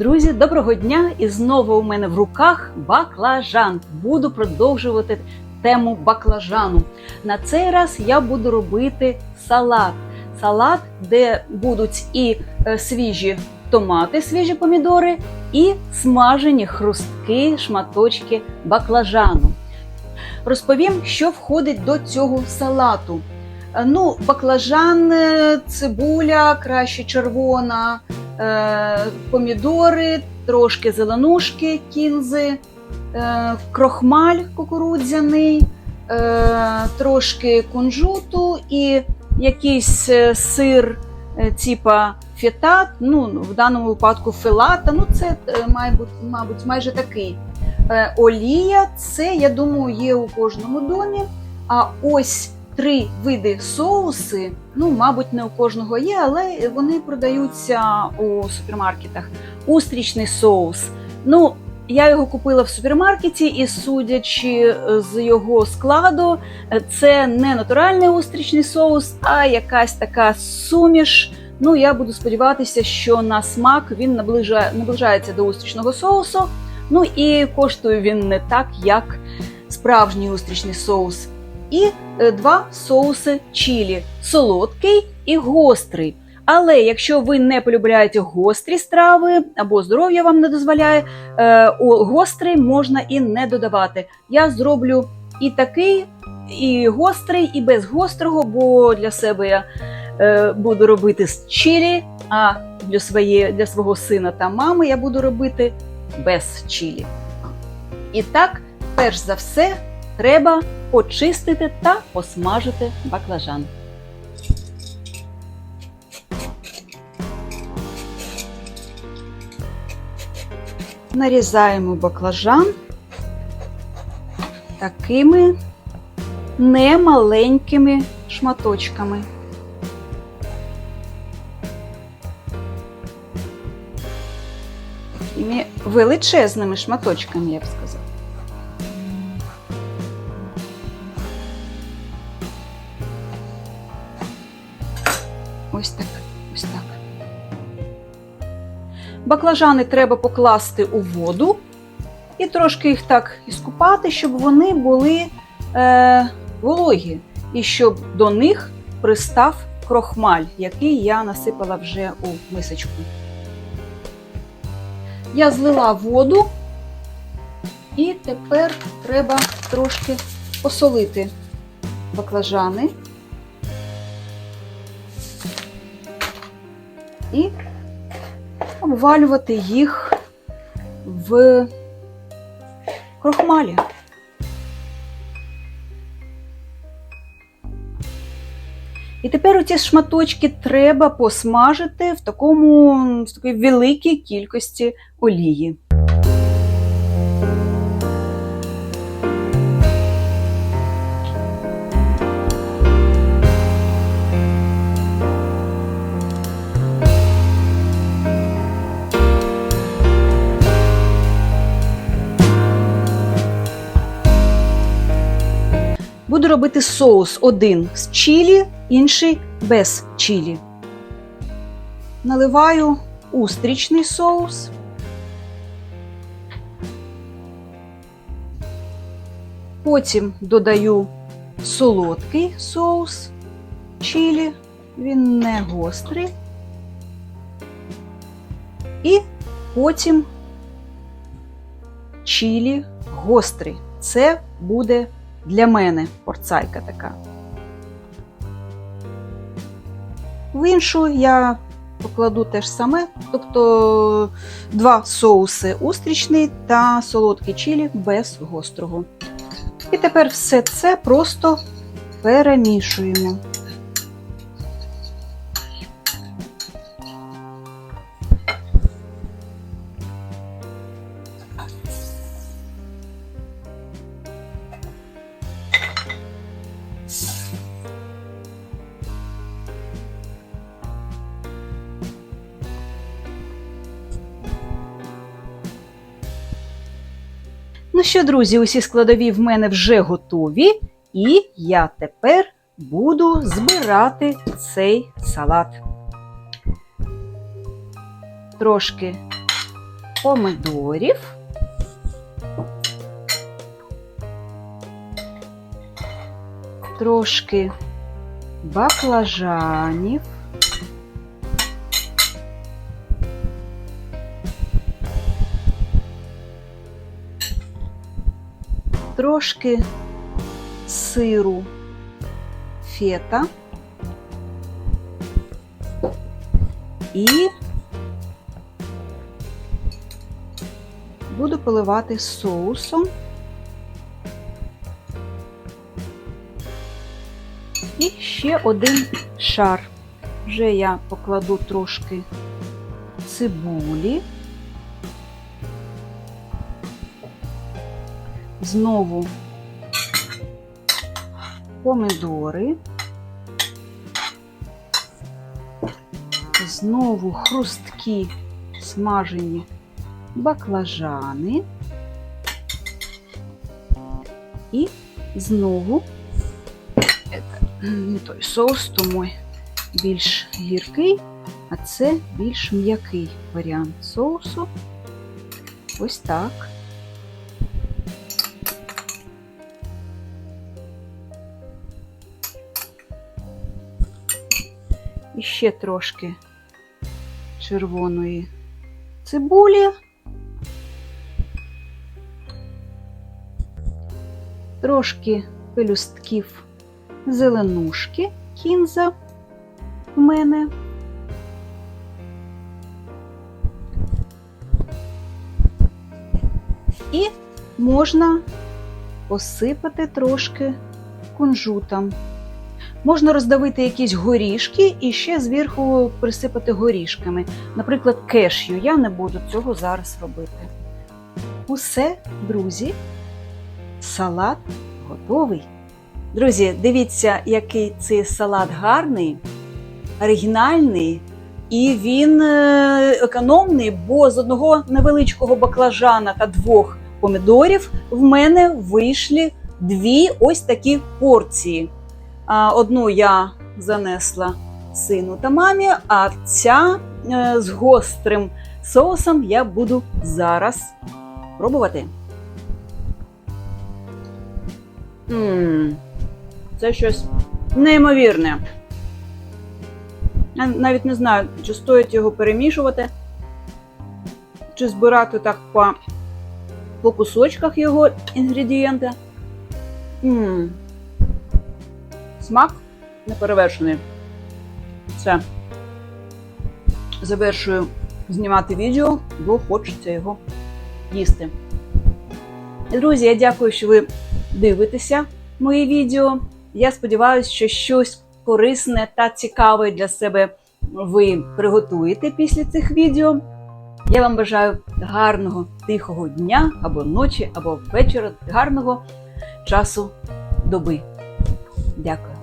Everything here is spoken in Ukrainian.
Друзі, доброго дня! І знову у мене в руках баклажан. Буду продовжувати тему баклажану. На цей раз я буду робити салат. Салат, де будуть і е, свіжі томати, свіжі помідори, і смажені хрустки, шматочки баклажану. Розповім, що входить до цього салату. Е, Ну, баклажан, е, цибуля, краще червона, помідори, трошки зеленушки, кінзи, е, крохмаль кукурудзяний, е, трошки кунжуту і якийсь е, сир е, типа фетат, ну, в даному випадку филата, ну це е, мабуть, майже такий. Е, Олія, це, я думаю, є у кожному домі. А ось три види соуси. Ну, мабуть, не у кожного є, але вони продаються у супермаркетах. Устрічний соус. Ну, я його купила в супермаркеті, і судячи з його складу, це не натуральний устрічний соус, а якась така суміш. Ну, я буду сподіватися, що на смак він наближає, наближається до устрічного соусу. Ну і коштує він не так, як справжній устрічний соус. І е, два соуси чілі солодкий і гострий. Але якщо ви не полюбляєте гострі страви або здоров'я вам не дозволяє, е, гострий можна і не додавати. Я зроблю і такий, і гострий, і без гострого, бо для себе я е, буду робити з чілі, а для, своє, для свого сина та мами я буду робити без чілі. І так, перш за все, треба почистити та посмажити баклажан. Нарізаємо баклажан такими немаленькими шматочками. Величезними шматочками, я б сказала. Ось так, ось так. Баклажани треба покласти у воду і трошки їх так іскупати, щоб вони були е, вологі, і щоб до них пристав крохмаль, який я насипала вже у мисочку. Я злила воду, і тепер треба трошки посолити баклажани. І обвалювати їх в крохмалі. І тепер оці шматочки треба посмажити в такому в такій великій кількості олії. Робити соус один з чілі, інший без чілі. Наливаю устрічний соус. Потім додаю солодкий соус чілі, він не гострий. І потім чілі гострий. Це буде для мене порцайка така. В іншу я покладу те ж саме, тобто два соуси устрічний та солодкий чилі без гострого. І тепер все це просто перемішуємо. Ну що, друзі, усі складові в мене вже готові, і я тепер буду збирати цей салат. Трошки помидорів. Трошки баклажанів. Трошки сиру фета і буду поливати соусом. І ще один шар. Вже я покладу трошки цибулі. Знову помидори. Знову хрусткі смажені баклажани. І знову не той соус, тому більш гіркий, а це більш м'який варіант соусу. Ось так. І ще трошки червоної цибулі. Трошки пелюстків зеленушки кінза в мене. І можна посипати трошки кунжутом. Можна роздавити якісь горішки і ще зверху присипати горішками. Наприклад, кешю. Я не буду цього зараз робити. Усе, друзі, салат готовий. Друзі, дивіться, який цей салат гарний, оригінальний, і він е, економний, бо з одного невеличкого баклажана та двох помідорів в мене вийшли дві ось такі порції. Одну я занесла сину та мамі, а ця е, з гострим соусом я буду зараз пробувати. Ммм, це щось неймовірне. Я навіть не знаю, чи стоїть його перемішувати, чи збирати так по, по кусочках його інгредієнти. Ммм. Смак неперевершений. Все. Завершую знімати відео, бо хочеться його їсти. Друзі, я дякую, що ви дивитеся мої відео. Я сподіваюся, що щось корисне та цікаве для себе ви приготуєте після цих відео. Я вам бажаю гарного тихого дня або ночі, або вечора, гарного часу доби. Дякую.